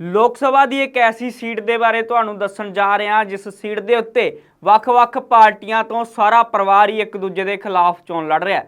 ਲੋਕ ਸਭਾ ਦੀ ਇੱਕ ਐਸੀ ਸੀਟ ਦੇ ਬਾਰੇ ਤੁਹਾਨੂੰ ਦੱਸਣ ਜਾ ਰਹੇ ਹਾਂ, ਜਿਸ ਸੀਟ ਦੇ ਉੱਤੇ ਵੱਖ-ਵੱਖ ਪਾਰਟੀਆਂ ਤੋਂ ਸਾਰਾ ਪਰਿਵਾਰ ਹੀ ਇੱਕ ਦੂਜੇ ਦੇ ਖਿਲਾਫ ਚੋਣ ਲੜ ਰਿਹਾ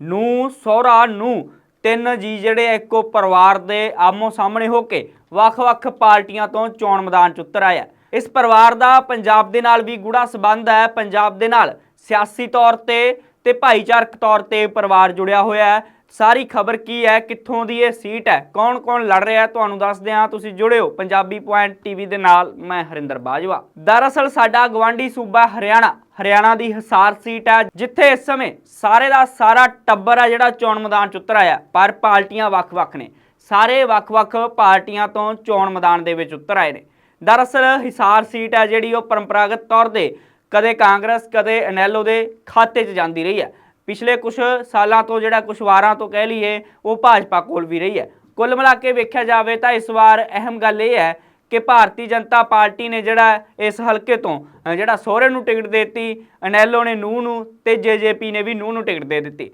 ਨੂੰ, ਸਹੁਰਾ, ਨੂੰ, ਤਿੰਨ ਜੀ ਜਿਹੜੇ ਇੱਕੋ ਪਰਿਵਾਰ ਦੇ ਆਮੋ ਸਾਹਮਣੇ ਹੋ ਕੇ ਵੱਖ-ਵੱਖ ਪਾਰਟੀਆਂ ਤੋਂ ਚੋਣ ਮੈਦਾਨ 'ਚ ਉਤਰ ਆਇਆ ਇਸ ਪਰਿਵਾਰ ਦਾ ਪੰਜਾਬ ਦੇ ਨਾਲ ਵੀ ਗੂੜਾ ਸਬੰਧ ਹੈ। ਪੰਜਾਬ ਦੇ ਨਾਲ ਸਿਆਸੀ ਤੌਰ ਤੇ ਤੇ ਭਾਈਚਾਰਕ ਤੌਰ ਤੇ ਪਰਿਵਾਰ ਜੁੜਿਆ ਹੋਇਆ ਹੈ। ਸਾਰੀ ਖਬਰ ਕੀ ਹੈ? ਕਿੱਥੋਂ ਦੀ ਇਹ ਸੀਟ ਹੈ? ਕੌਣ-ਕੌਣ ਲੜ ਰਿਹਾ ਤੁਹਾਨੂੰ ਦੱਸਦੇ ਹਾਂ ਤੁਸੀਂ ਜੁੜਿਓ ਪੰਜਾਬੀ ਪੁਆਇੰਟ ਟੀਵੀ ਦੇ ਨਾਲ। ਮੈਂ ਹਰਿੰਦਰ ਬਾਜਵਾ। ਦਰਅਸਲ ਸਾਡਾ ਗਵਾਂਢੀ ਸੂਬਾ ਹਰਿਆਣਾ ਹਰਿਆਣਾ ਦੀ ਹਿਸਾਰ ਸੀਟ ਹੈ, ਜਿੱਥੇ ਇਸ ਸਮੇਂ ਸਾਰੇ ਦਾ ਸਾਰਾ ਟੱਬਰ ਹੈ ਜਿਹੜਾ ਚੋਣ ਮੈਦਾਨ ਚ ਉਤਰ ਆਇਆ। ਪਰ ਪਾਰਟੀਆਂ ਵੱਖ-ਵੱਖ ਨੇ। ਸਾਰੇ ਵੱਖ-ਵੱਖ ਪਾਰਟੀਆਂ ਤੋਂ ਚੋਣ ਮੈਦਾਨ ਦੇ ਵਿੱਚ ਉਤਰ ਆਏ ਨੇ। ਦਰਅਸਲ ਹਿਸਾਰ ਸੀਟ ਹੈ ਜਿਹੜੀ ਉਹ ਪਰੰਪਰਾਗਤ ਤੌਰ ਤੇ ਕਦੇ ਕਾਂਗਰਸ, ਕਦੇ ਅਨੈਲੋ ਦੇ ਖਾਤੇ 'ਚ ਜਾਂਦੀ ਰਹੀ ਹੈ। ਪਿਛਲੇ ਕੁਝ ਸਾਲਾਂ ਤੋਂ ਜਿਹੜਾ ਕੁਝ ਵਾਰਾਂ ਤੋਂ ਕਹਿ ਲਈਏ, ਉਹ ਭਾਜਪਾ ਕੋਲ ਵੀ ਰਹੀ ਹੈ। ਕੁੱਲ ਮਿਲਾ ਕੇ ਵੇਖਿਆ ਜਾਵੇ ਤਾਂ ਇਸ ਵਾਰ ਅਹਿਮ ਗੱਲ ਇਹ ਹੈ ਕਿ ਭਾਰਤੀ ਜਨਤਾ ਪਾਰਟੀ ਨੇ ਜਿਹੜਾ ਇਸ ਹਲਕੇ ਤੋਂ ਜਿਹੜਾ ਸਹੁਰੇ ਨੂੰ ਟਿਕਟ ਦਿੱਤੀ, ਅਨੈਲੋ ਨੇ ਨੂੰਹ ਨੂੰ ਤੇ ਜੇਜੇਪੀ ਨੇ ਵੀ ਨੂੰਹ ਨੂੰ ਟਿਕਟ ਦੇ ਦਿੱਤੀ।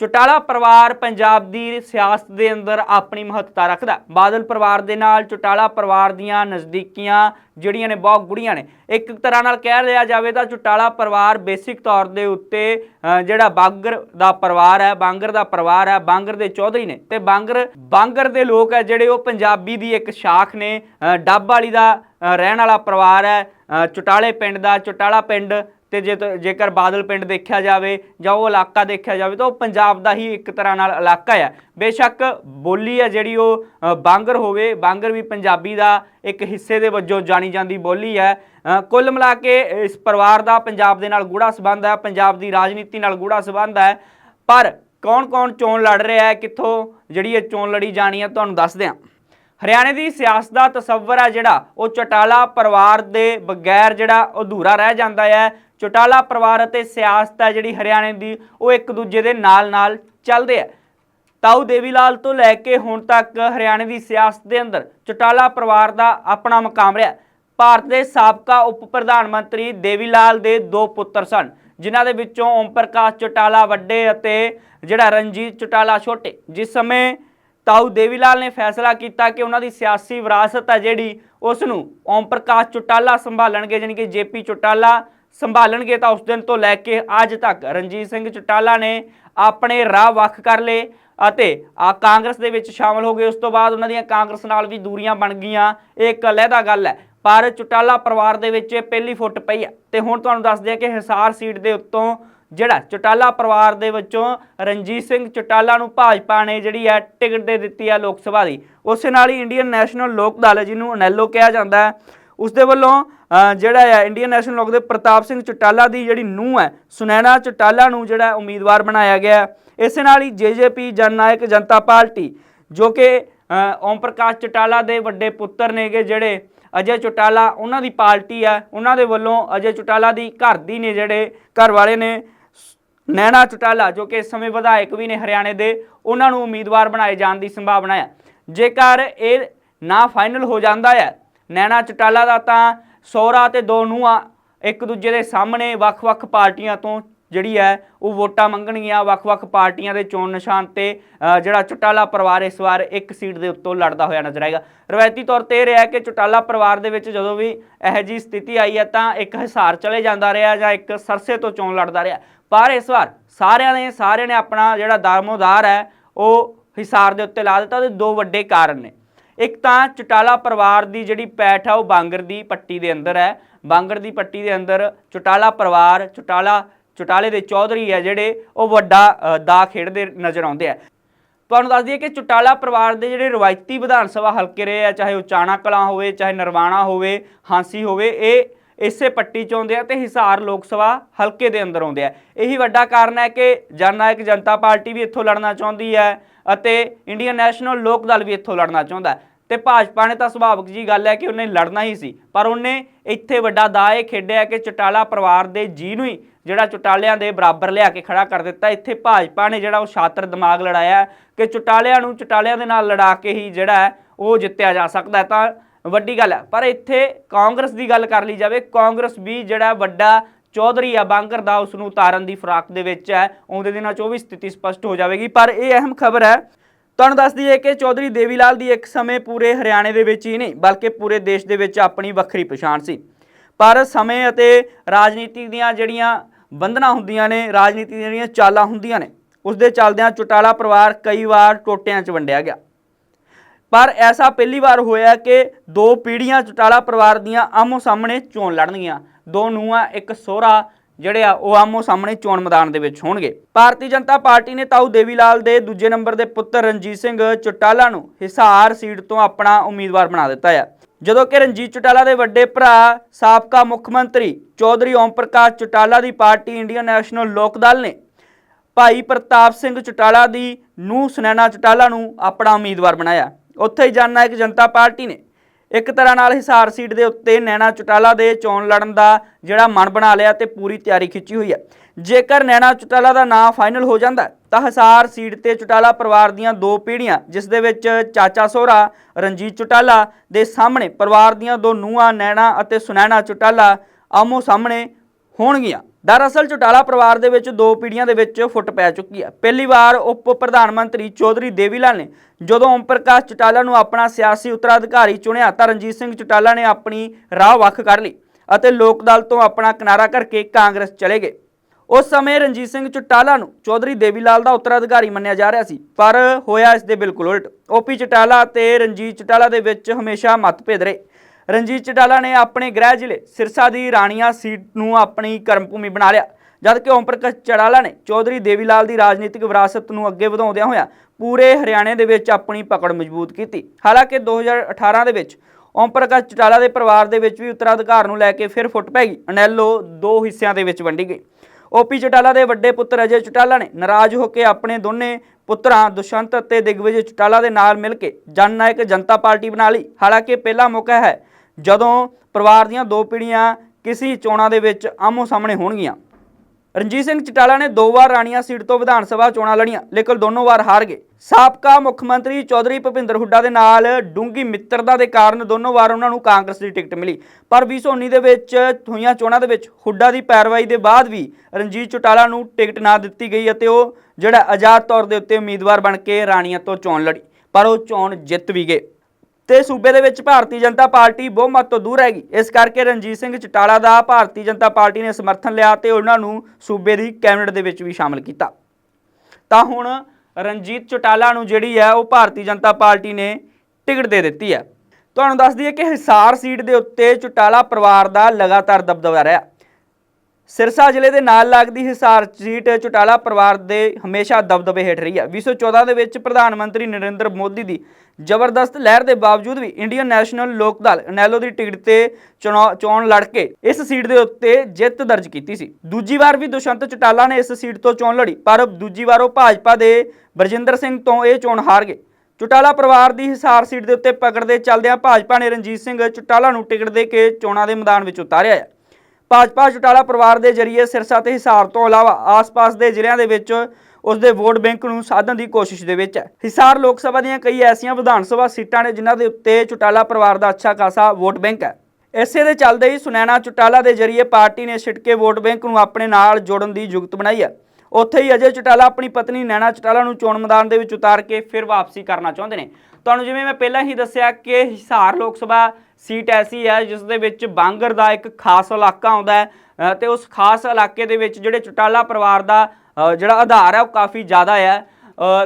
ਚੁਟਾਲਾ ਪਰਿਵਾਰ ਪੰਜਾਬ ਦੀ ਸਿਆਸਤ ਦੇ ਅੰਦਰ ਆਪਣੀ ਮਹੱਤਤਾ ਰੱਖਦਾ। ਬਾਦਲ ਪਰਿਵਾਰ ਦੇ ਨਾਲ ਚੁਟਾਲਾ ਪਰਿਵਾਰ ਦੀਆਂ ਨਜ਼ਦੀਕੀਆਂ ਜਿਹੜੀਆਂ ਨੇ ਬਹੁਤ ਗੁੜੀਆਂ ਨੇ। ਇੱਕ ਤਰ੍ਹਾਂ ਨਾਲ ਕਹਿ ਲਿਆ ਜਾਵੇ ਤਾਂ ਚੁਟਾਲਾ ਪਰਿਵਾਰ ਬੇਸਿਕ ਤੌਰ ਦੇ ਉੱਤੇ ਜਿਹੜਾ ਬਾਂਗਰ ਦਾ ਪਰਿਵਾਰ ਹੈ ਬਾਂਗਰ ਦਾ ਪਰਿਵਾਰ ਹੈ ਬਾਂਗਰ ਦੇ ਚੌਧਰੀ ਨੇ। ਤੇ ਬਾਂਗਰ ਬਾਂਗਰ ਦੇ ਲੋਕ ਹੈ ਜਿਹੜੇ ਉਹ ਪੰਜਾਬੀ ਦੀ ਇੱਕ ਸ਼ਾਖ ਨੇ ਡੱਬ ਵਾਲੀ ਦਾ ਰਹਿਣ ਵਾਲਾ ਪਰਿਵਾਰ ਹੈ ਅ, ਚੁਟਾਲੇ ਪਿੰਡ ਦਾ ਚੁਟਾਲਾ ਪਿੰਡ ਤੇ ਜੇ ਜੇਕਰ ਬਾਦਲ ਪਿੰਡ ਦੇਖਿਆ ਜਾਵੇ ਜਾਂ ਉਹ ਇਲਾਕਾ ਦੇਖਿਆ ਜਾਵੇ ਤਾਂ ਉਹ ਪੰਜਾਬ ਦਾ ਹੀ ਇੱਕ ਤਰ੍ਹਾਂ ਨਾਲ ਇਲਾਕਾ ਹੈ। ਬੇਸ਼ੱਕ ਬੋਲੀ ਹੈ ਜਿਹੜੀ ਉਹ ਬਾਂਗਰ ਹੋਵੇ, ਬਾਂਗਰ ਵੀ ਪੰਜਾਬੀ ਦਾ ਇੱਕ ਹਿੱਸੇ ਦੇ ਵਜੋਂ ਜਾਣੀ ਜਾਂਦੀ ਬੋਲੀ ਹੈ। ਕੁੱਲ ਮਿਲਾ ਕੇ ਇਸ ਪਰਿਵਾਰ ਦਾ ਪੰਜਾਬ ਦੇ ਨਾਲ ਗੂੜਾ ਸਬੰਧ ਹੈ, ਪੰਜਾਬ ਦੀ ਰਾਜਨੀਤੀ ਨਾਲ ਗੂੜਾ ਸਬੰਧ ਹੈ। ਪਰ ਕੌਣ-ਕੌਣ ਚੋਣ ਲੜ ਰਿਹਾ ਹੈ, ਕਿੱਥੋਂ ਜਿਹੜੀ ਇਹ ਚੋਣ ਲੜੀ ਜਾਣੀ ਹੈ ਤੁਹਾਨੂੰ ਦੱਸਦੇ ਹਾਂ ਹਰਿਆਣੇ ਦੀ ਸਿਆਸਤ ਦਾ ਤਸਵਰ ਹੈ ਜਿਹੜਾ, ਉਹ ਚਟਾਲਾ ਪਰਿਵਾਰ ਦੇ ਬਗੈਰ ਜਿਹੜਾ ਅਧੂਰਾ ਰਹਿ ਜਾਂਦਾ ਹੈ। ਚਟਾਲਾ ਪਰਿਵਾਰ ਅਤੇ ਸਿਆਸਤ ਹੈ ਜਿਹੜੀ ਹਰਿਆਣੇ ਦੀ, ਉਹ ਇੱਕ ਦੂਜੇ ਦੇ ਨਾਲ-ਨਾਲ ਚੱਲਦੇ ਆ। ਤਾਊ ਦੇਵੀ ਲਾਲ ਤੋਂ ਲੈ ਕੇ ਹੁਣ ਤੱਕ ਹਰਿਆਣੇ ਦੀ ਸਿਆਸਤ ਦੇ ਅੰਦਰ ਚੋਟਾਲਾ ਪਰਿਵਾਰ ਦਾ ਆਪਣਾ ਮਕਾਮ ਰਿਹਾ। ਭਾਰਤ ਦੇ ਸਾਬਕਾ ਉਪ ਪ੍ਰਧਾਨ ਮੰਤਰੀ ਦੇਵੀ ਲਾਲ ਦੇ ਦੋ ਪੁੱਤਰ ਸਨ, ਜਿਨ੍ਹਾਂ ਦੇ ਵਿੱਚੋਂ ਓਮ ਪ੍ਰਕਾਸ਼ ਚਟਾਲਾ ਵੱਡੇ ਅਤੇ ਜਿਹੜਾ ਰਣਜੀਤ ਚਟਾਲਾ ਛੋਟੇ। ਜਿਸ ਸਮੇਂ ਤਾਊ ਦੇਵੀ ਲਾਲ ਨੇ ਫੈਸਲਾ ਕੀਤਾ ਕਿ ਉਹਨਾਂ ਦੀ ਸਿਆਸੀ ਵਿਰਾਸਤ ਹੈ ਜਿਹੜੀ, ਉਸ ਨੂੰ ਓਮ ਪ੍ਰਕਾਸ਼ ਚੋਟਾਲਾ ਸੰਭਾਲਣਗੇ, ਜਾਣੀ ਕਿ ਜੇਪੀ ਚੁਟਾਲਾ ਸੰਭਾਲਣਗੇ ਤਾਂ ਉਸ ਦਿਨ ਤੋਂ ਲੈ ਕੇ ਅੱਜ ਤੱਕ ਰਣਜੀਤ ਸਿੰਘ ਚੁਟਾਲਾ ਨੇ ਆਪਣੇ ਰਾਹ ਵੱਖ ਕਰ ਲਏ ਅਤੇ ਆ ਕਾਂਗਰਸ ਦੇ ਵਿੱਚ ਸ਼ਾਮਲ ਹੋ ਗਏ। ਉਸ ਤੋਂ ਬਾਅਦ ਉਹਨਾਂ ਦੀਆਂ ਕਾਂਗਰਸ ਨਾਲ ਵੀ ਦੂਰੀਆਂ ਬਣ ਗਈਆਂ। ਇਹ ਇੱਕ ਅਲੱਗਾ ਗੱਲ ਹੈ। ਪਰ ਚੁਟਾਲਾ ਪਰਿਵਾਰ ਦੇ ਵਿੱਚ ਇਹ ਪਹਿਲੀ ਫੁੱਟ ਪਈ ਹੈ। ਤੇ ਹੁਣ ਤੁਹਾਨੂੰ ਦੱਸਦੇ ਆ ਕਿ ਹਿਸਾਰ ਸੀਟ ਦੇ ਉੱਤੋਂ ਜਿਹੜਾ ਚੁਟਾਲਾ ਪਰਿਵਾਰ ਦੇ ਵਿੱਚੋਂ ਰਣਜੀਤ ਸਿੰਘ ਚੁਟਾਲਾ ਨੂੰ ਭਾਜਪਾ ਨੇ ਜਿਹੜੀ ਹੈ ਟਿਕਟ ਦੇ ਦਿੱਤੀ ਹੈ ਲੋਕ ਸਭਾ ਦੀ। ਉਸੇ ਨਾਲ ਹੀ ਇੰਡੀਅਨ ਨੈਸ਼ਨਲ ਲੋਕ ਦਲ ਜਿਹਨੂੰ ਅਨੈਲੋ ਕਿਹਾ ਜਾਂਦਾ ਹੈ। ਉਸ ਦੇ ਵੱਲੋਂ ਜਿਹੜਾ ਹੈ ਇੰਡੀਅਨ ਨੈਸ਼ਨਲ ਲੋਕ ਦੇ ਪ੍ਰਤਾਪ ਸਿੰਘ ਚਟਾਲਾ ਦੀ ਜਿਹੜੀ ਨੂੰਹ ਹੈ, ਸੁਨੈਣਾ ਚਟਾਲਾ ਨੂੰ ਜਿਹੜਾ ਉਮੀਦਵਾਰ ਬਣਾਇਆ ਗਿਆ ਹੈ। ਇਸੇ ਨਾਲ ਹੀ ਜੇਜੇਪੀ ਜਨ ਨਾਇਕ ਜਨਤਾ ਪਾਰਟੀ, ਜੋ ਕਿ ਓਮ ਪ੍ਰਕਾਸ਼ ਚਟਾਲਾ ਦੇ ਵੱਡੇ ਪੁੱਤਰ ਨੇਗੇ ਜਿਹੜੇ ਅਜੇ ਚੁਟਾਲਾ ਉਹਨਾਂ ਦੀ ਪਾਰਟੀ ਹੈ, ਉਹਨਾਂ ਦੇ ਵੱਲੋਂ ਅਜੇ ਚੁਟਾਲਾ ਦੀ ਘਰ ਦੀ ਨੇ ਜਿਹੜੇ ਘਰ ਵਾਲੇ ਨੇ ਨੈਣਾ ਚਟਾਲਾ, ਜੋ ਕਿ ਇਸ ਸਮੇਂ ਵਿਧਾਇਕ ਵੀ ਨੇ ਹਰਿਆਣੇ ਦੇ, ਉਹਨਾਂ ਨੂੰ ਉਮੀਦਵਾਰ ਬਣਾਏ ਜਾਣ ਦੀ ਸੰਭਾਵਨਾ ਹੈ ਜੇਕਰ ਇਹ ਨਾ ਫਾਈਨਲ ਹੋ ਜਾਂਦਾ ਹੈ ਨੈਣਾ ਚੁਟਾਲਾ ਦਾ ਤਾਂ ਸੋਹਰਾ ਤੇ ਦੋ ਨੂੰਹਾਂ ਇੱਕ ਦੂਜੇ ਦੇ ਸਾਹਮਣੇ ਵੱਖ-ਵੱਖ ਪਾਰਟੀਆਂ ਤੋਂ ਜਿਹੜੀ ਹੈ ਉਹ ਵੋਟਾਂ ਮੰਗਣਗੀਆਂ ਵੱਖ-ਵੱਖ ਪਾਰਟੀਆਂ ਦੇ ਚੋਣ ਨਿਸ਼ਾਨ ਤੇ ਜਿਹੜਾ ਚੁਟਾਲਾ ਪਰਿਵਾਰ ਇਸ ਵਾਰ ਇੱਕ ਸੀਟ ਦੇ ਉੱਤੋਂ ਲੜਦਾ ਹੋਇਆ ਨਜ਼ਰ ਆਏਗਾ। ਰਵਾਇਤੀ ਤੌਰ ਤੇ ਇਹ ਰਿਹਾ ਕਿ ਚੁਟਾਲਾ ਪਰਿਵਾਰ ਦੇ ਵਿੱਚ ਜਦੋਂ ਵੀ ਇਹੋ ਜਿਹੀ ਸਥਿਤੀ ਆਈ ਹੈ ਤਾਂ ਇੱਕ ਹਿਸਾਰ ਚਲੇ ਜਾਂਦਾ ਰਿਹਾ ਜਾਂ ਇੱਕ ਸਰਸੇ ਤੋਂ ਚੋਣ ਲੜਦਾ ਰਿਹਾ। ਪਰ ਇਸ ਵਾਰ ਸਾਰਿਆਂ ਨੇ ਸਾਰਿਆਂ ਨੇ ਆਪਣਾ ਜਿਹੜਾ ਦਾਰਮੋਦਾਰ ਹੈ, ਉਹ ਹਿਸਾਰ ਦੇ ਉੱਤੇ ਲਾ ਦਿੱਤਾ ਤੇ ਦੋ ਵੱਡੇ ਕਾਰਨ ਨੇ। ਇੱਕ ਤਾਂ ਚੁਟਾਲਾ ਪਰਿਵਾਰ ਦੀ ਜਿਹੜੀ ਪੈਠ ਹੈ ਉਹ ਬਾਂਗਰ ਦੀ ਪੱਟੀ ਦੇ ਅੰਦਰ ਹੈ। ਬਾਂਗਰ ਦੀ ਪੱਟੀ ਦੇ ਅੰਦਰ ਚੁਟਾਲਾ ਪਰਿਵਾਰ, ਚੁਟਾਲਾ, ਚੁਟਾਲੇ ਦੇ ਚੌਧਰੀ ਹੈ ਜਿਹੜੇ ਉਹ ਵੱਡਾ ਦਾ ਖੇਡਦੇ ਨਜ਼ਰ ਆਉਂਦੇ ਆ। ਤੁਹਾਨੂੰ ਦੱਸ ਦਈਏ ਕਿ ਚੁਟਾਲਾ ਪਰਿਵਾਰ ਦੇ ਜਿਹੜੇ ਰਵਾਇਤੀ ਵਿਧਾਨ ਸਭਾ ਹਲਕੇ ਰਹੇ ਆ, ਚਾਹੇ ਉਹ ਚਾਣਾ ਕਲਾਂ ਹੋਵੇ, ਚਾਹੇ ਨਰਵਾਣਾ ਹੋਵੇ, ਹਾਂਸੀ ਹੋਵੇ, ਇਹ ਇਸੇ ਪੱਟੀ ਚ ਆਉਂਦੇ ਆ ਤੇ ਹਿਸਾਰ ਲੋਕ ਸਭਾ ਹਲਕੇ ਦੇ ਅੰਦਰ ਆਉਂਦੇ ਆ। ਇਹੀ ਵੱਡਾ ਕਾਰਨ ਹੈ ਕਿ ਜਨਨਾਇਕ ਜਨਤਾ ਪਾਰਟੀ ਵੀ ਇੱਥੋਂ ਲੜਨਾ ਚਾਹੁੰਦੀ ਹੈ। ਅਤੇ ਇੰਡੀਅਨ ਨੈਸ਼ਨਲ ਲੋਕ ਦਲ ਵੀ ਇੱਥੋਂ ਲੜਨਾ ਚਾਹੁੰਦਾ ਹੈ। ਤੇ ਭਾਜਪਾ ਨੇ ਤਾਂ ਸੁਭਾਵਿਕ ਜੀ ਗੱਲ ਹੈ ਕਿ ਉਹਨੇ ਲੜਨਾ ਹੀ ਸੀ, ਪਰ ਉਹਨੇ ਇੱਥੇ ਵੱਡਾ ਦਾਅ ਇਹ ਖੇਡਿਆ ਕਿ ਚਟਾਲਾ ਪਰਿਵਾਰ ਦੇ ਜੀ ਨੂੰ ਹੀ ਜਿਹੜਾ ਚੁਟਾਲਿਆਂ ਦੇ ਬਰਾਬਰ ਲਿਆ ਕੇ ਖੜਾ ਕਰ ਦਿੱਤਾ। ਇੱਥੇ ਭਾਜਪਾ ਨੇ ਜਿਹੜਾ ਉਹ ਛਾਤਰ ਦਿਮਾਗ ਲੜਾਇਆ ਕਿ ਚੁਟਾਲਿਆਂ ਨੂੰ ਚੁਟਾਲਿਆਂ ਦੇ ਨਾਲ ਲੜਾ ਕੇ ਹੀ ਜਿਹੜਾ ਉਹ ਜਿੱਤਿਆ ਜਾ ਸਕਦਾ ਤਾਂ ਵੱਡੀ ਗੱਲ ਹੈ। ਪਰ ਇੱਥੇ ਕਾਂਗਰਸ ਦੀ ਗੱਲ ਕਰ ਲਈ ਜਾਵੇ, ਕਾਂਗਰਸ ਵੀ ਜਿਹੜਾ ਵੱਡਾ ਚੌਧਰੀ ਆ, ਬਾਂਗਰ ਦਾ ਉਸ ਨੂੰ ਉਤਾਰਨ ਦੀ ਫਰਾਕ ਦੇ ਵਿੱਚ ਹੈ। ਆਉਂਦੇ ਦਿਨਾਂ 'ਚ ਉਹ ਵੀ ਸਥਿਤੀ ਸਪਸ਼ਟ ਹੋ ਜਾਵੇਗੀ, ਪਰ ਇਹ ਅਹਿਮ ਖਬਰ ਹੈ। ਤੁਹਾਨੂੰ ਦੱਸ ਦਈਏ ਕਿ ਚੌਧਰੀ ਦੇਵੀ ਲਾਲ ਦੀ ਇੱਕ ਸਮੇਂ ਪੂਰੇ ਹਰਿਆਣੇ ਦੇ ਵਿੱਚ ਹੀ ਨਹੀਂ, ਬਲਕਿ ਪੂਰੇ ਦੇਸ਼ ਦੇ ਵਿੱਚ ਆਪਣੀ ਵੱਖਰੀ ਪਛਾਣ ਸੀ। ਪਰ ਸਮੇਂ ਅਤੇ ਰਾਜਨੀਤੀ ਦੀਆਂ ਜਿਹੜੀਆਂ ਬੰਧਨਾਂ ਹੁੰਦੀਆਂ ਨੇ, ਰਾਜਨੀਤੀ ਦੀਆਂ ਜਿਹੜੀਆਂ ਚਾਲਾਂ ਹੁੰਦੀਆਂ ਨੇ ਉਸ ਦੇ ਚੱਲਦਿਆਂ ਚੁਟਾਲਾ ਪਰਿਵਾਰ ਕਈ ਵਾਰ ਟੋਟਿਆਂ 'ਚ ਵੰਡਿਆ ਗਿਆ। ਪਰ ਐਸਾ ਪਹਿਲੀ ਵਾਰ ਹੋਇਆ ਕਿ ਦੋ ਪੀੜ੍ਹੀਆਂ ਚਟਾਲਾ ਪਰਿਵਾਰ ਦੀਆਂ ਆਮੋ ਸਾਹਮਣੇ ਚੋਣ ਲੜਨਗੀਆਂ। ਦੋ ਨੂੰਹਾਂ, ਇੱਕ ਸੋਹਰਾ, ਜਿਹੜੇ ਆ, ਉਹ ਆਮੋ ਸਾਹਮਣੇ ਚੋਣ ਮੈਦਾਨ ਦੇ ਵਿੱਚ ਹੋਣਗੇ। ਭਾਰਤੀ ਜਨਤਾ ਪਾਰਟੀ ਨੇ ਤਾਊ ਦੇਵੀ ਲਾਲ ਦੇ ਦੂਜੇ ਨੰਬਰ ਦੇ ਪੁੱਤਰ ਰਣਜੀਤ ਸਿੰਘ ਚੁਟਾਲਾ ਨੂੰ ਹਿਸਾਰ ਸੀਟ ਤੋਂ ਆਪਣਾ ਉਮੀਦਵਾਰ ਬਣਾ ਦਿੱਤਾ ਹੈ ਜਦੋਂ ਕਿ ਰਣਜੀਤ ਚਟਾਲਾ ਦੇ ਵੱਡੇ ਭਰਾ, ਸਾਬਕਾ ਮੁੱਖ ਮੰਤਰੀ ਚੌਧਰੀ ਓਮ ਪ੍ਰਕਾਸ਼ ਚਟਾਲਾ ਦੀ party Indian National Lok Dal ਨੇ ਭਾਈ ਪ੍ਰਤਾਪ ਸਿੰਘ ਚਟਾਲਾ ਦੀ ਨੂੰ ਸੁਨੈਣਾ ਚਟਾਲਾ ਨੂੰ ਆਪਣਾ ਉਮੀਦਵਾਰ ਬਣਾਇਆ। ਉੱਥੇ ਹੀ ਜਨਨਾਇਕ ਜਨਤਾ ਪਾਰਟੀ ਨੇ। ਇੱਕ ਤਰ੍ਹਾਂ ਨਾਲ ਹਿਸਾਰ ਸੀਟ ਦੇ ਉੱਤੇ ਨੈਣਾ ਚੁਟਾਲਾ ਦੇ ਚੋਣ ਲੜਨ ਦਾ ਜਿਹੜਾ ਮਨ ਬਣਾ ਲਿਆ ਤੇ ਪੂਰੀ ਤਿਆਰੀ ਖਿੱਚੀ ਹੋਈ ਹੈ। ਜੇਕਰ ਨੈਣਾ ਚੁਟਾਲਾ ਦਾ ਨਾਂ ਫਾਈਨਲ ਹੋ ਜਾਂਦਾ, ਤਾਂ ਹਿਸਾਰ ਸੀਟ ਤੇ ਚੁਟਾਲਾ ਪਰਿਵਾਰ ਦੀਆਂ ਦੋ ਪੀੜ੍ਹੀਆਂ, ਜਿਸ ਦੇ ਵਿੱਚ ਚਾਚਾ ਸੋਹਰਾ, ਰਣਜੀਤ ਚੁਟਾਲਾ ਦੇ ਸਾਹਮਣੇ ਪਰਿਵਾਰ ਦੀਆਂ ਦੋ ਨੂੰਹਾਂ ਨੈਣਾ ਅਤੇ ਸੁਨੈਣਾ ਚੁਟਾਲਾ ਆਮੋ ਸਾਹਮਣੇ ਹੋਣਗੀਆਂ। ਦਰਅਸਲ ਚੁਟਾਲਾ ਪਰਿਵਾਰ ਦੇ ਵਿੱਚ ਦੋ ਪੀੜ੍ਹੀਆਂ ਦੇ ਵਿੱਚ ਫੁੱਟ ਪੈ ਚੁੱਕੀ ਹੈ। ਪਹਿਲੀ ਵਾਰ ਉਪ ਪ੍ਰਧਾਨ ਮੰਤਰੀ ਚੌਧਰੀ ਦੇਵੀਲਾਲ ਨੇ ਜਦੋਂ ਓਮ ਪ੍ਰਕਾਸ਼ ਚਟਾਲਾ ਨੂੰ ਆਪਣਾ ਸਿਆਸੀ ਉੱਤਰਾਧਿਕਾਰੀ ਚੁਣਿਆ ਤਾਂ ਰਣਜੀਤ ਸਿੰਘ ਚਟਾਲਾ ਨੇ ਆਪਣੀ ਰਾਹ ਵੱਖ ਕਰ ਲਈ ਅਤੇ ਲੋਕ ਦਲ ਤੋਂ ਆਪਣਾ ਕਿਨਾਰਾ ਕਰਕੇ ਕਾਂਗਰਸ ਚਲੇ ਗਏ। ਉਸ ਸਮੇਂ ਰਣਜੀਤ ਸਿੰਘ ਚੁਟਾਲਾ ਨੂੰ ਚੌਧਰੀ ਦੇਵੀਲਾਲ ਦਾ ਉੱਤਰਾਧਿਕਾਰੀ ਮੰਨਿਆ ਜਾ ਰਿਹਾ ਸੀ, ਪਰ ਹੋਇਆ ਇਸ ਦੇ ਬਿਲਕੁਲ ਉਲਟ। ਓਪੀ ਚਟਾਲਾ ਤੇ ਰਣਜੀਤ ਚਟਾਲਾ ਦੇ ਵਿੱਚ ਹਮੇਸ਼ਾ ਮਤਭੇਦ ਰਹੇ। ਰਣਜੀਤ ਚਟਾਲਾ ਨੇ ਆਪਣੇ ਗ੍ਰਹਿ ਜ਼ਿਲ੍ਹੇ ਸਿਰਸਾ ਦੀ ਰਾਣੀਆਂ ਸੀਟ ਨੂੰ ਆਪਣੀ ਕਰਮ ਭੂਮੀ ਬਣਾ ਲਿਆ। ਜਦਕਿ ਓਮ ਪ੍ਰਕਾਸ਼ ਚੜਾਲਾ ਨੇ ਚੌਧਰੀ ਦੇਵੀ ਲਾਲ ਦੀ ਰਾਜਨੀਤਿਕ ਵਿਰਾਸਤ ਨੂੰ ਅੱਗੇ ਵਧਾਉਂਦਿਆਂ ਹੋਇਆ ਪੂਰੇ ਹਰਿਆਣੇ ਦੇ ਵਿੱਚ ਆਪਣੀ ਪਕੜ ਮਜ਼ਬੂਤ ਕੀਤੀ। ਹਾਲਾਂਕਿ 2018 ਦੇ ਵਿੱਚ ਓਮ ਪ੍ਰਕਾਸ਼ ਚਟਾਲਾ ਦੇ ਪਰਿਵਾਰ ਦੇ ਵਿੱਚ ਵੀ ਉੱਤਰਾਧਿਕਾਰ ਨੂੰ ਲੈ ਕੇ ਫਿਰ ਫੁੱਟ ਪੈ ਗਈ। ਅਨੈਲੋ ਦੋ ਹਿੱਸਿਆਂ ਦੇ ਵਿੱਚ ਵੰਡੀ ਗਈ। ਓਪੀ ਚਟਾਲਾ ਦੇ ਵੱਡੇ ਪੁੱਤਰ ਅਜੇ ਚਟਾਲਾ ਨੇ ਨਾਰਾਜ਼ ਹੋ ਕੇ ਆਪਣੇ ਦੋਨੇ ਪੁੱਤਰਾਂ ਦੁਸ਼ਯੰਤ ਅਤੇ ਦਿਗਵਿਜੇ ਚਟਾਲਾ ਦੇ ਨਾਲ ਮਿਲ ਕੇ ਜਨ ਨਾਇਕ ਜਨਤਾ ਪਾਰਟੀ ਬਣਾ ਲਈ। ਹਾਲਾਂਕਿ ਪਹਿਲਾ ਮੌਕਾ ਹੈ ਜਦੋਂ ਪਰਿਵਾਰ ਦੀਆਂ ਦੋ ਪੀੜ੍ਹੀਆਂ ਕਿਸੇ ਚੋਣਾਂ ਦੇ ਵਿੱਚ ਆਮੋ ਸਾਹਮਣੇ ਹੋਣਗੀਆਂ। ਰਣਜੀਤ ਸਿੰਘ ਚਟਾਲਾ ਨੇ ਦੋ ਵਾਰ ਰਾਣੀਆਂ ਸੀਟ ਤੋਂ ਵਿਧਾਨ ਸਭਾ ਚੋਣਾਂ ਲੜੀਆਂ, ਲੇਕਿਨ ਦੋਨੋਂ ਵਾਰ ਹਾਰ ਗਏ। ਸਾਬਕਾ ਮੁੱਖ ਮੰਤਰੀ ਚੌਧਰੀ ਭੁਪਿੰਦਰ ਹੁੱਡਾ ਦੇ ਨਾਲ ਡੂੰਗੀ ਮਿੱਤਰਤਾ ਦੇ ਕਾਰਨ ਦੋਨੋਂ ਵਾਰ ਉਹਨਾਂ ਨੂੰ ਕਾਂਗਰਸ ਦੀ ਟਿਕਟ ਮਿਲੀ। ਪਰ 2019 ਦੇ ਵਿੱਚ, ਹੋਈਆਂ ਚੋਣਾਂ ਦੇ ਵਿੱਚ ਹੁੱਡਾ ਦੀ ਪੈਰਵਾਈ ਦੇ ਬਾਅਦ ਵੀ ਰਣਜੀਤ ਚਟਾਲਾ ਨੂੰ ਟਿਕਟ ਨਾ ਦਿੱਤੀ ਗਈ ਅਤੇ ਉਹ ਜਿਹੜਾ ਆਜ਼ਾਦ ਤੌਰ ਦੇ ਉੱਤੇ ਉਮੀਦਵਾਰ ਬਣ ਕੇ ਰਾਣੀਆਂ ਤੋਂ ਚੋਣ ਲੜੀ, ਪਰ ਉਹ ਚੋਣ ਜਿੱਤ ਵੀ ਗਏ। ਤੇ ਸੂਬੇ ਦੇ ਵਿੱਚ ਭਾਰਤੀ ਜਨਤਾ ਪਾਰਟੀ ਬਹੁਮਤ ਤੋਂ ਦੂਰ ਹੈਗੀ। ਇਸ ਕਰਕੇ ਰਣਜੀਤ ਸਿੰਘ ਚਟਾਲਾ ਦਾ ਭਾਰਤੀ ਜਨਤਾ ਪਾਰਟੀ ਨੇ ਸਮਰਥਨ ਲਿਆ ਤੇ ਉਹਨਾਂ ਨੂੰ ਸੂਬੇ ਦੀ ਕੈਬਨਿਟ ਦੇ ਵਿੱਚ ਵੀ ਸ਼ਾਮਲ ਕੀਤਾ। ਤਾਂ ਹੁਣ ਰਣਜੀਤ ਚਟਾਲਾ ਨੂੰ ਜਿਹੜੀ ਹੈ ਉਹ ਭਾਰਤੀ ਜਨਤਾ ਪਾਰਟੀ ਨੇ ਟਿਕਟ ਦੇ ਦਿੱਤੀ ਹੈ। ਤੁਹਾਨੂੰ ਦੱਸ ਦਈਏ ਕਿ ਹਿਸਾਰ ਸੀਟ ਦੇ ਉੱਤੇ ਚਟਾਲਾ ਪਰਿਵਾਰ ਦਾ ਲਗਾਤਾਰ ਦਬਦਬਾ ਰਿਹਾ। ਸਿਰਸਾ ਜ਼ਿਲ੍ਹੇ ਦੇ ਨਾਲ ਲੱਗਦੀ ਹਿਸਾਰ ਸੀਟ ਚੁਟਾਲਾ ਪਰਿਵਾਰ ਦੇ ਹਮੇਸ਼ਾ ਦਬਦਬੇ ਹੇਠ ਰਹੀ ਹੈ 2014 ਦੇ ਵਿੱਚ ਪ੍ਰਧਾਨ ਮੰਤਰੀ ਨਰਿੰਦਰ ਮੋਦੀ ਦੀ ਜ਼ਬਰਦਸਤ ਲਹਿਰ ਦੇ ਬਾਵਜੂਦ ਵੀ ਇੰਡੀਅਨ ਨੈਸ਼ਨਲ ਲੋਕ ਦਲ ਅਨੈਲੋ ਦੀ ਟਿਕਟ ਤੇ ਚੁਣਾਵ ਚੋਣ ਲੜ ਕੇ ਇਸ ਸੀਟ ਦੇ ਉੱਤੇ ਜਿੱਤ ਦਰਜ ਕੀਤੀ ਸੀ। ਦੂਜੀ ਵਾਰ ਵੀ ਦੁਸ਼ਯੰਤ ਚਟਾਲਾ ਨੇ ਇਸ ਸੀਟ ਤੋਂ ਚੋਣ ਲੜੀ, ਪਰ ਦੂਜੀ ਵਾਰ ਉਹ ਭਾਜਪਾ ਦੇ ਬਰਜਿੰਦਰ ਸਿੰਘ ਤੋਂ ਇਹ ਚੋਣ ਹਾਰ ਗਏ। ਚੁਟਾਲਾ ਪਰਿਵਾਰ ਦੀ ਹਿਸਾਰ ਸੀਟ ਦੇ ਉੱਤੇ ਪਕੜ ਦੇ ਚੱਲਦਿਆਂ ਭਾਜਪਾ ਨੇ ਰਣਜੀਤ ਸਿੰਘ ਚੁਟਾਲਾ ਨੂੰ ਟਿਕਟ ਦੇ ਕੇ ਚੋਣਾਂ ਦੇ ਮੈਦਾਨ ਵਿੱਚ ਉਤਾਰਿਆ ਹੈ ਭਾਜਪਾ ਚੁਟਾਲਾ ਪਰਿਵਾਰ ਦੇ ਜ਼ਰੀਏ ਸਿਰਸਾ ਤੇ ਹਿਸਾਰ ਤੋਂ ਇਲਾਵਾ ਆਸ-ਪਾਸ ਦੇ ਜ਼ਿਲ੍ਹਿਆਂ ਦੇ ਵਿੱਚ ਉਸ ਦੇ ਵੋਟ ਬੈਂਕ ਨੂੰ ਸਾਧਣ ਦੀ ਕੋਸ਼ਿਸ਼ ਦੇ ਵਿੱਚ ਹੈ। ਹਿਸਾਰ ਲੋਕ ਸਭਾ ਦੀਆਂ ਕਈ ਐਸੀਆਂ ਵਿਧਾਨ ਸਭਾ ਸੀਟਾਂ ਨੇ ਜਿਨ੍ਹਾਂ ਦੇ ਉੱਤੇ ਚੁਟਾਲਾ ਪਰਿਵਾਰ ਦਾ ਅੱਛਾ ਖਾਸਾ ਵੋਟ ਬੈਂਕ ਹੈ। ਇਸੇ ਦੇ ਚੱਲਦੇ ਹੀ ਸੁਨੈਣਾ ਚੁਟਾਲਾ ਦੇ ਜ਼ਰੀਏ ਪਾਰਟੀ ਨੇ ਛਿਟਕੇ ਵੋਟ ਬੈਂਕ ਨੂੰ ਆਪਣੇ ਨਾਲ ਜੋੜਨ ਦੀ ਯੁਗਤ ਬਣਾਈ ਹੈ। ਉੱਥੇ ਹੀ ਅਜੇ ਚੁਟਾਲਾ ਆਪਣੀ ਪਤਨੀ ਨੈਣਾ ਚੁਟਾਲਾ ਨੂੰ ਚੋਣ ਮੈਦਾਨ ਦੇ ਵਿੱਚ ਉਤਾਰ ਕੇ ਫਿਰ ਵਾਪਸੀ ਕਰਨਾ ਚਾਹੁੰਦੇ ਨੇ। ਤੁਹਾਨੂੰ ਜਿਵੇਂ ਮੈਂ ਪਹਿਲਾਂ ਹੀ ਦੱਸਿਆ ਕਿ ਹਿਸਾਰ ਲੋਕ ਸਭਾ ਸੀਟ ਐਸੀ ਹੈ ਜਿਸ ਦੇ ਵਿੱਚ ਬਾਂਗਰ ਦਾ ਇੱਕ ਖਾਸ ਇਲਾਕਾ ਆਉਂਦਾ ਹੈ ਤੇ ਉਸ ਖਾਸ ਇਲਾਕੇ ਦੇ ਵਿੱਚ ਜਿਹੜੇ ਚੁਟਾਲਾ ਪਰਿਵਾਰ ਦਾ ਜਿਹੜਾ ਆਧਾਰ ਹੈ ਉਹ ਕਾਫੀ ਜ਼ਿਆਦਾ ਹੈ।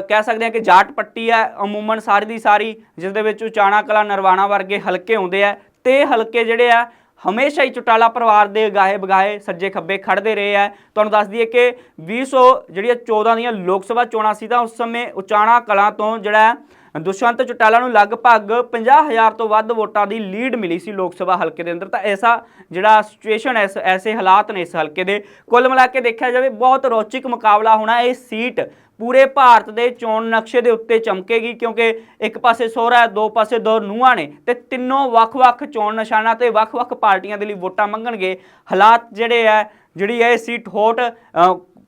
ਕਹਿ ਸਕਦੇ ਹਾਂ ਕਿ ਜਾਟ ਪੱਟੀ ਹੈ, ਅਮੂਮਨ ਸਾਰੀ ਦੀ ਸਾਰੀ, ਜਿਸ ਦੇ ਵਿੱਚ ਉਚਾਣਾ ਕਲਾ ਨਰਵਾਣਾ ਵਰਗੇ ਹਲਕੇ ਹੁੰਦੇ ਆ। ਤੇ ਹਲਕੇ ਜਿਹੜੇ ਆ, ਹਮੇਸ਼ਾ ਹੀ ਚੁਟਾਲਾ ਪਰਿਵਾਰ ਦੇ ਗਾਹੇ ਬਗਾਹੇ ਸੱਜੇ ਖੱਬੇ ਖੜਦੇ ਰਹੇ ਆ। ਤੁਹਾਨੂੰ ਦੱਸ ਦਈਏ ਕਿ 2000 ਜਿਹੜੀਆਂ 14 ਦੀਆਂ ਲੋਕ ਸਭਾ ਚੋਣਾਂ ਸੀ ਤਾਂ ਉਸ ਸਮੇਂ ਉਚਾਣਾ ਕਲਾਂ ਤੋਂ ਜਿਹੜਾ ਦੁਸ਼ਵੰਤ ਚੁਟਾਲਾ ਨੂੰ ਲਗਭਗ 50000 ਤੋਂ ਵੱਧ ਵੋਟਾਂ ਦੀ ਲੀਡ ਮਿਲੀ ਸੀ ਲੋਕ ਸਭਾ ਹਲਕੇ ਦੇ ਅੰਦਰ। ਤਾਂ ਐਸਾ ਜਿਹੜਾ ਸਿਚੁਏਸ਼ਨ ਐਸ, ਐਸੇ ਹਾਲਾਤ ਨੇ ਇਸ ਹਲਕੇ ਦੇ। ਕੁੱਲ ਮਿਲਾ ਕੇ ਦੇਖਿਆ ਜਾਵੇ, ਬਹੁਤ ਰੌਚਿਕ ਮੁਕਾਬਲਾ ਹੋਣਾ ਇਹ ਸੀਟ ਪੂਰੇ ਭਾਰਤ ਦੇ ਚੋਣ ਨਕਸ਼ੇ ਦੇ ਉੱਤੇ ਚਮਕੇਗੀ, ਕਿਉਂਕਿ ਇੱਕ ਪਾਸੇ ਸਹੁਰਾ ਹੈ, ਦੋ ਪਾਸੇ ਦੋ ਨੂੰਹਾਂ ਨੇ ਤੇ ਤਿੰਨੋਂ ਵੱਖ-ਵੱਖ ਚੋਣ ਨਿਸ਼ਾਨਾਂ ਤੇ ਵੱਖ-ਵੱਖ ਪਾਰਟੀਆਂ ਦੇ ਲਈ ਵੋਟਾਂ ਮੰਗਣਗੇ। ਹਾਲਾਤ ਜਿਹੜੇ ਹੈ, ਜਿਹੜੀ ਇਹ ਸੀਟ ਹੋਟ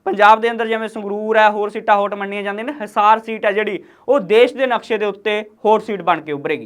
ਪੰਜਾਬ ਦੇ ਅੰਦਰ ਜਿਵੇਂ ਸੰਗਰੂਰ ਹੈ, ਹੋਰ ਸੀਟਾਂ ਹੋਟ ਮੰਨੀਆਂ ਜਾਂਦੀਆਂ ਨੇ, ਹਿਸਾਰ ਸੀਟ ਹੈ ਜਿਹੜੀ, ਉਹ ਦੇਸ਼ ਦੇ ਨਕਸ਼ੇ ਦੇ ਉੱਤੇ ਹੋਰ ਸੀਟ ਬਣ ਕੇ ਉੱਭਰੇਗੀ।